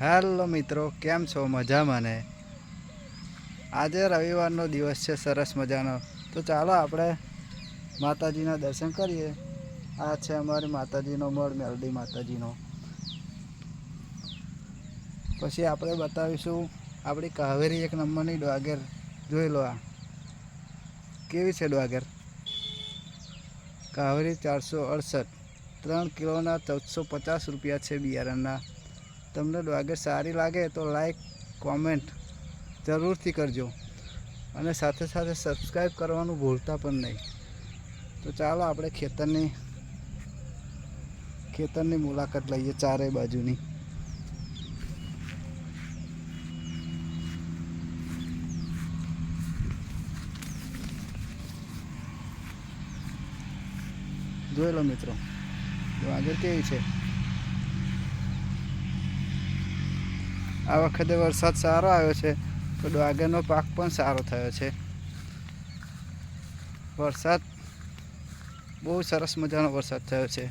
Hello મિત્રો, કેમ છો? મજામાં ને? આજે રવિવારનો દિવસ છે, સરસ મજાનો. તો ચાલો આપણે માતાજીના દર્શન કરીએ. આ છે અમારી માતાજીનો મળ મેલડી માતાજીનો. પછી આપણે બતાવીશું આપણી કાવેરી એક નંબરની ડોગેર જોઈ લો આ. કેવી છે ડવાગેર કાવેરી ચારસો અડસઠ. ત્રણ કિલોના ચૌદસો પચાસ રૂપિયા છે બિયારણના. તમને ડવાગર સારી લાગે તો લાઈક કોમેન્ટ જરૂરથી કરજો. અને સાથે સાથે સબસ્ક્રાઈબ કરવાનું ભૂલતા પણ નહીં. તો ચાલો આપણે ખેતરની ખેતરની મુલાકાત લઈએ ચારેય બાજુની. જોઈ લો મિત્રો આગળ કેવી છે? આ વખતે વરસાદ સારો આવ્યો છે. તો ડ્રાગનનો પાક પણ સારો થયો છે. વરસાદ, બહુ સરસ મજાનો વરસાદ થયો છે.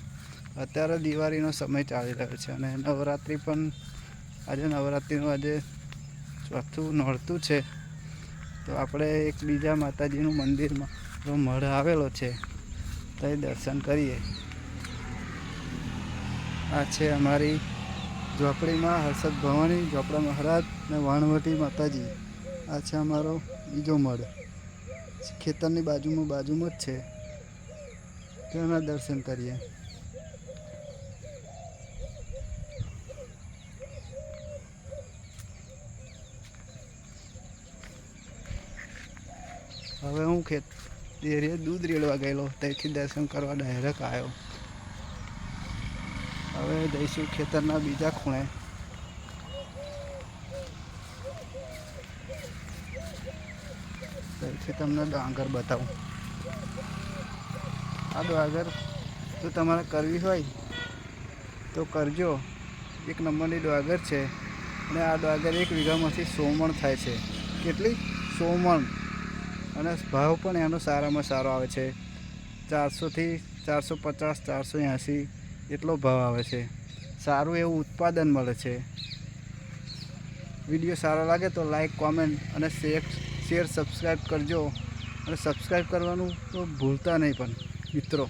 અત્યારે દિવાળીનો સમય ચાલી રહ્યો છે અને નવરાત્રિ પણ, આજે નવરાત્રિનું આજે ચોથું નોરતું છે. તો આપણે એક બીજા માતાજીનું મંદિરમાં જો મઢ આવેલો છે ત્યાં દર્શન કરીએ. આ છે અમારી ઝોપડીમાં હર્ષદ ભવાની, ઝોપડા મહારાજ અને વાણવટી માતાજી. આ છે અમારો બીજો મઢ. ખેતરની બાજુમાં બાજુમાં જ છે. તેના દર્શન કરીએ. હવે હું ખેત ડેરીએ દૂધ રેડવા ગયેલો. ત્યાંથી દર્શન કરવા ડાયરેક્ટ આવ્યો. હવે જઈશું ખેતરના બીજા ખૂણે. ત્યાંથી તમને ડાંગર બતાવું. આ ડાંગર જો તમારે કરવી હોય તો કરજો. એક નંબરની ડાંગર છે અને આ ડાંગર એક વીઘામાંથી સોમણ થાય છે. કેટલી? સો મણ અને ભાવ પણ એનો સારામાં સારો આવે છે. ચારસોથી ચારસો પચાસ, ચારસો એંસી એટલો ભાવ આવે છે. સારું એવું ઉત્પાદન મળે છે. વીડિયો સારો લાગે તો લાઈક કોમેન્ટ અને શેર શેર સબસ્ક્રાઈબ કરજો. અને સબસ્ક્રાઈબ કરવાનું તો ભૂલતા નહીં પણ, મિત્રો.